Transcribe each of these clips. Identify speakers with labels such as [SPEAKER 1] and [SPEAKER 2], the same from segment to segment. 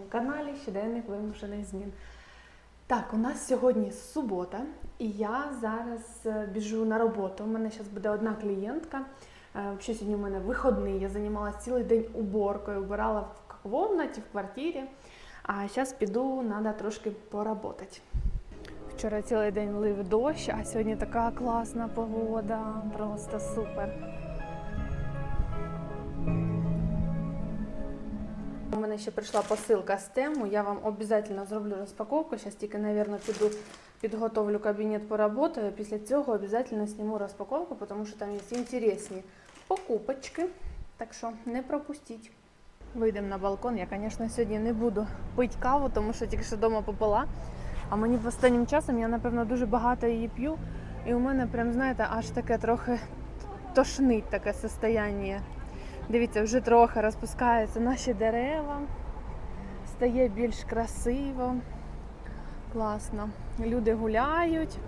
[SPEAKER 1] на каналі Щоденник вимушених змін. Так, у нас сьогодні субота, і я зараз е, біжу на роботу. У мене зараз буде одна клієнтка. Е, Взагалі сьогодні у мене вихідний. Я займалася цілий день уборкою, убирала в кімнаті, в квартирі. А зараз піду, треба трошки поработати. Вчора цілий день лив дощ, а сьогодні така класна погода, просто супер. У мене ще прийшла посилка з тему. Я вам обов'язково зроблю розпаковку. Зараз тільки, мабуть, піду підготовлю кабінет поработаю. Після цього обов'язково зніму розпаковку, тому що там є інтересні покупочки. Так що не пропустіть. Вийдемо на балкон. Я, звісно, сьогодні не буду пити каву, тому що тільки що вдома попила. А мені останнім часом я, напевно, дуже багато її п'ю. І у мене прям, знаєте, аж таке трохи тошнить таке состояння. Дивіться, вже трохи розпускаються наші дерева, стає більш красиво, класно. Люди гуляють.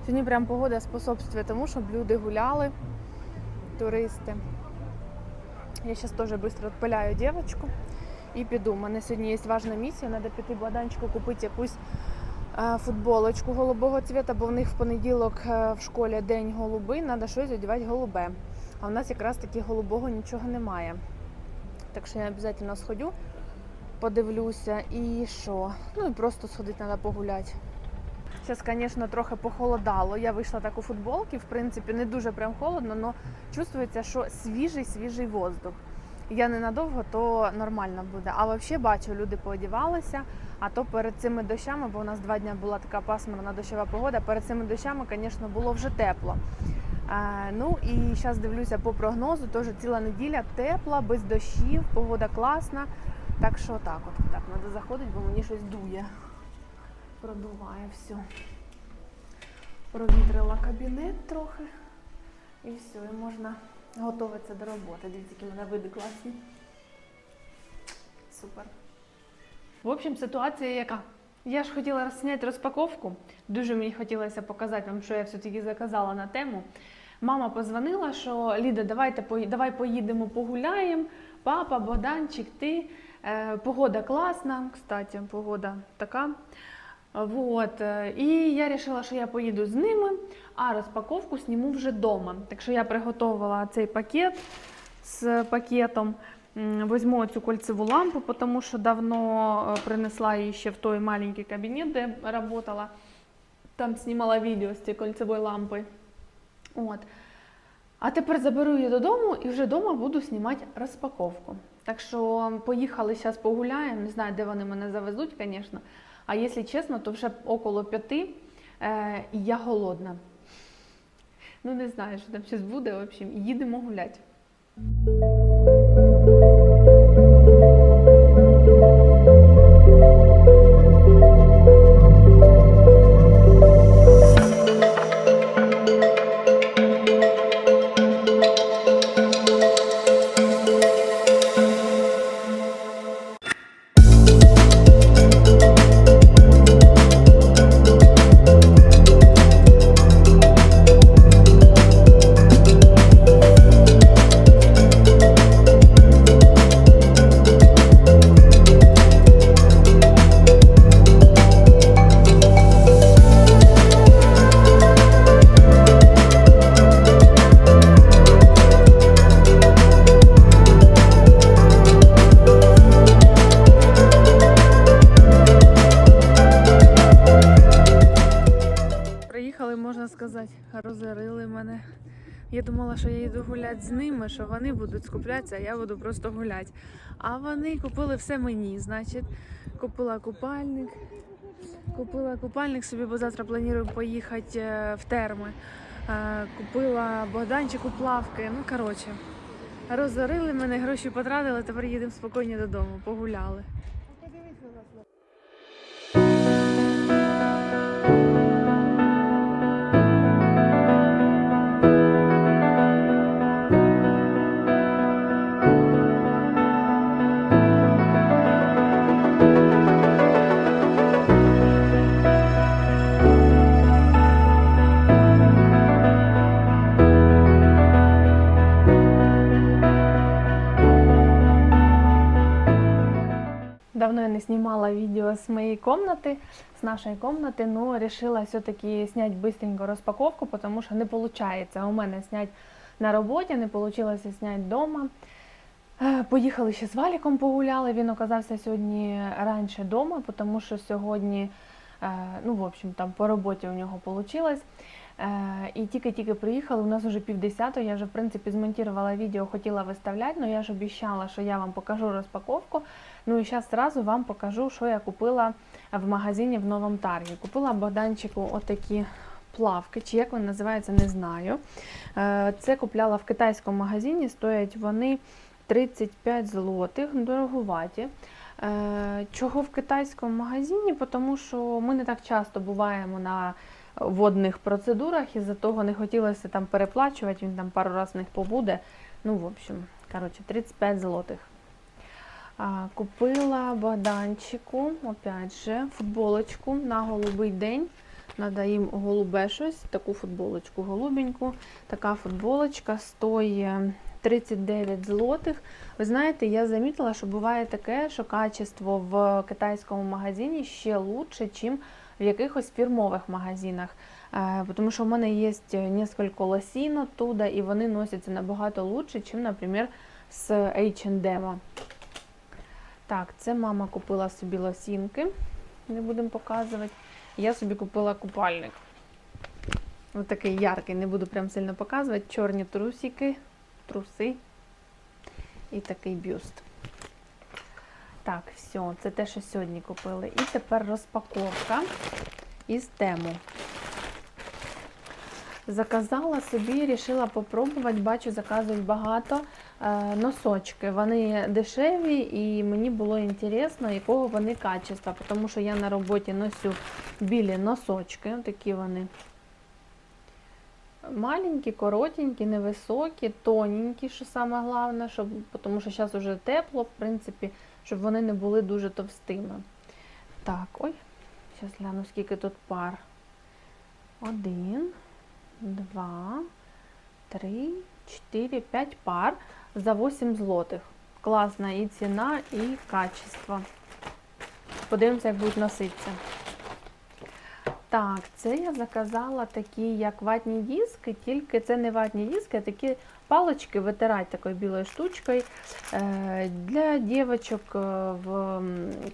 [SPEAKER 1] Сьогодні прям погода способствує тому, щоб люди гуляли, туристи. Я зараз теж швидко відпиляю дівчинку і піду. У мене сьогодні є важна місія, треба піти Богданчику купити якусь е, футболочку голубого цвіта, бо в них в понеділок е, в школі день голуби, треба щось одягати голубе. А в нас якраз таки голубого нічого немає. Так що я обов'язково сходю, подивлюся і що. Ну і просто сходити треба погуляти. Зараз, звісно, трохи похолодало. Я вийшла так у футболці, в принципі, не дуже прям холодно, але чувствується, що свіжий свіжий воздух. Я ненадовго, то нормально буде. А взагалі бачу, люди поодівалися. А то перед цими дощами, бо у нас два дні була така пасмурна дощова погода. Перед цими дощами, звісно, було вже тепло. Ну і зараз дивлюся по прогнозу, теж ціла неділя тепла, без дощів, погода класна. Так що так, от так, треба заходити, бо мені щось дує. Продуває все. Провітрила кабінет трохи. І все, і можна готуватися до роботи. Дивіться, які мене види класні. Супер. В общем, ситуація яка? Я ж хотіла зняти розпаковку. Дуже мені хотілося показати вам, що я все-таки заказала на тему. Мама позвонила, що Ліда, давайте давай поїдемо погуляємо. Папа, Богданчик, ти. Е, погода класна, кстати, погода така. Вот. е, І я вирішила, що я поїду з ними, а розпаковку зніму вже вдома. Так що я приготувала цей пакет з пакетом. Візьму цю кольцеву лампу, тому що давно е, принесла її ще в той маленький кабінет, де працювала. Там знімала відео з цією кольцевою лампою. От. А тепер заберу її додому і вже вдома буду знімати розпаковку. Так що поїхали зараз погуляємо. Не знаю, де вони мене завезуть, звісно. А якщо чесно, то вже около п'яти е, і я голодна. Ну, не знаю, що там щось буде. В общем, їдемо гуляти. З ними, що вони будуть скуплятися, а я буду просто гуляти. А вони купили все мені. Значить, купила купальник. Купила купальник собі, бо завтра планую поїхати е, в терми. Е, Купила Богданчику плавки. Ну, коротше, розорили мене, гроші потратили, тепер їдемо спокійно додому, погуляли. снимала видео с моей комнаты, с нашей комнаты, но решила все-таки снять быстренько распаковку, потому что не получается у мене снять на роботі, не вийшло зняти вдома. Е, Поїхали ще з Валіком погуляли. Він оказався сьогодні раніше вдома, тому що сьогодні, е, ну, в общем, там по роботі у нього вийшло. І тільки-тільки приїхали, у нас вже півдесятого, я вже в принципі змонтувала відео, хотіла виставляти, але я ж обіцяла, що я вам покажу розпаковку. Ну і зараз одразу вам покажу, що я купила в магазині в Новому Таргі. Купила Богданчику отакі плавки, чи як вони називаються, не знаю. Е, Це купляла в китайському магазині, стоять вони 35 злотих, дорогуваті. Е, Чого в китайському магазині? Тому що ми не так часто буваємо на водних процедурах, і за того не хотілося там переплачувати, він там пару разів в них побуде. Ну, в общем, коротше, 35 злотих. А, Купила Богданчику, опять же, футболочку на голубий день. Надо голубе щось, таку футболочку голубеньку. Така футболочка стоїть 39 злотих. Ви знаєте, я замітила, що буває таке, що качество в китайському магазині ще лучше, ніж в якихось фірмових магазинах. Е, Тому що в мене є несколько лосін оттуда, і вони носяться набагато лучше, ніж, наприклад, з H&M. Так, це мама купила собі лосінки, не будемо показувати. Я собі купила купальник. Ось такий яркий, не буду прям сильно показувати. Чорні трусики, труси і такий бюст. Так, все, це те, що сьогодні купили. І тепер розпаковка із тему. Заказала собі, вирішила попробувати, бачу, заказують багато е, носочки. Вони дешеві і мені було інтересно, якого вони качества, тому що я на роботі носю білі носочки, такі вони маленькі, коротенькі, невисокі, тоненькі, що саме головне, щоб, тому що зараз вже тепло, в принципі, щоб вони не були дуже товстими. Так, ой, зараз гляну, скільки тут пар. Один, два, три, чотири, п'ять пар за 8 злотих. Класна і ціна, і качество. Подивимося, як будуть носитися. Так, це я заказала такі, як ватні диски, тільки це не ватні диски, а такі палочки витирати такою білою штучкою е, для дівчаток е, в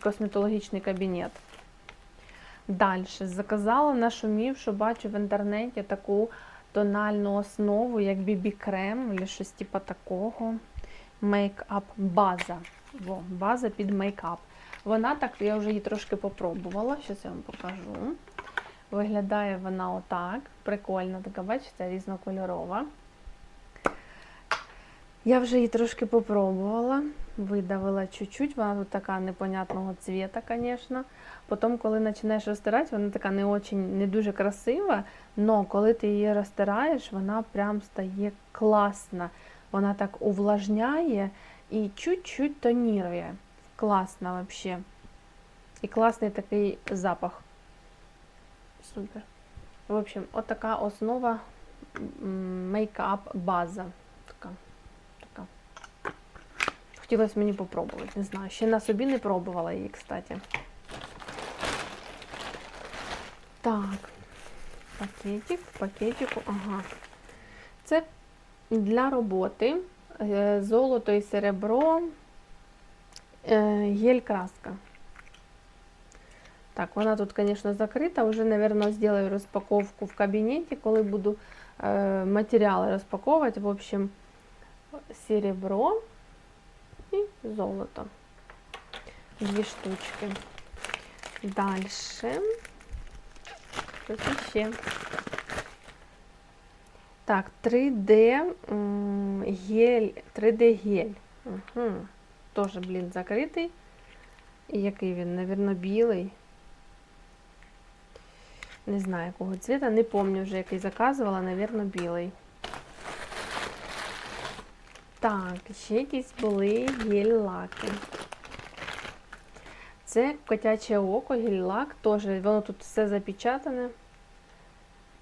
[SPEAKER 1] косметологічний кабінет. Далі заказала нашумівшу, бачу в інтернеті таку тональну основу, як бібі-крем, або щось типу такого. Мейкап база. Во, база під мейкап. Вона так, я вже її трошки попробувала, зараз я вам покажу. Виглядає вона отак. Прикольна, така, бачите, різнокольорова. Я вже її трошки попробувала, видавила чуть-чуть, вона тут така непонятного цвіта, звісно. Потім, коли починаєш розтирати, вона така не очень, не дуже красива, але коли ти її розтираєш, вона прям стає класна. Вона так увлажняє і чуть-чуть тонірує. Класно взагалі. І класний такий запах. Супер. В общем, от така основа мейкап база. Така. така. Хотілося мені попробувати, не знаю. Ще на собі не пробувала її, кстати. Так. Пакетик, в пакетику, ага. Це для роботи е, золото і серебро, е, гель-краска. Так, вона тут, звісно, закрита. Уже, мабуть, зроблю розпаковку в кабінеті, коли буду е, матеріали розпаковувати. В общем, серебро і золото. Дві штучки. Далі. Тут ще. Так, 3D гель, 3D гель. Угу. Тоже, блін, закритий. І який він, Навірно, білий. Не знаю, якого цвіта, не пам'ятаю вже, який заказувала, навірно, білий. Так, ще якісь були гель-лаки. Це котяче око, гель-лак, теж воно тут все запечатане.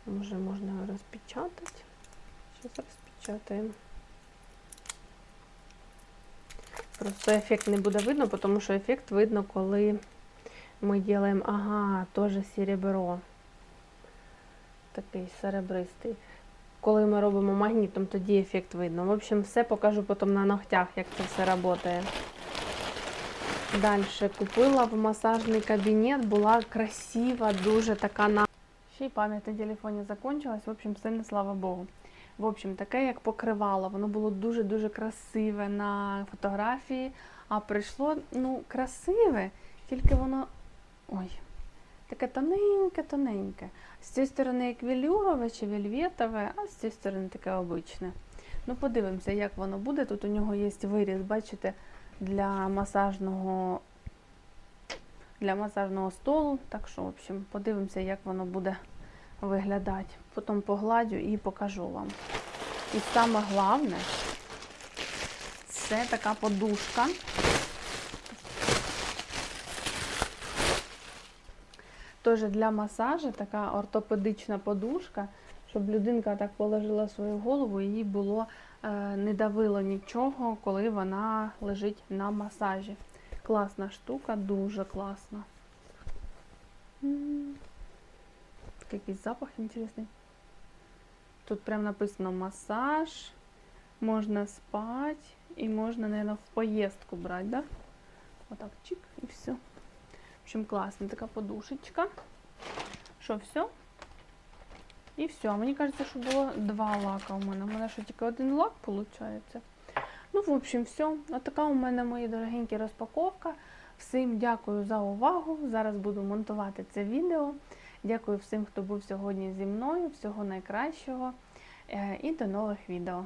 [SPEAKER 1] Може, можна його розпечатати. Зараз розпечатаємо. Просто ефект не буде видно, тому що ефект видно, коли ми робимо, ага, теж серебро. Такий серебристий. Коли ми робимо магнітом, тоді ефект видно. В общем, все покажу потім на ногтях, як це все працює. Далі купила в масажний кабінет, була красива, дуже така на. Ще й пам'ять на телефоні закончилась. В общем, все не слава Богу. В общем, таке як покривало, воно було дуже-дуже красиве на фотографії, а прийшло, ну, красиве, тільки воно. Ой, таке тоненьке-тоненьке. З цієї сторони як велюрове чи вельветове, а з цієї сторони таке обичне. Ну, подивимося, як воно буде. Тут у нього є виріз, бачите, для масажного, для масажного столу. Так що, в общем, подивимося, як воно буде виглядати. Потім погладю і покажу вам. І саме головне, це така подушка. Теж для масажу така ортопедична подушка, щоб людинка так положила свою голову і їй було е, не давило нічого, коли вона лежить на масажі. Класна штука, дуже класна. Якийсь запах інтересний. Тут прям написано масаж, можна спати і можна, наверное, в поїздку брати, да? Отак, чик, і все. Общем, класна така подушечка. Що, все? І все. Мені кажеться, що було два лака у мене. У мене що тільки один лак виходить. Ну, в общем, все. Отака у мене, мої дорогенькі, розпаковка. Всім дякую за увагу. Зараз буду монтувати це відео. Дякую всім, хто був сьогодні зі мною. Всього найкращого. Е, І до нових відео.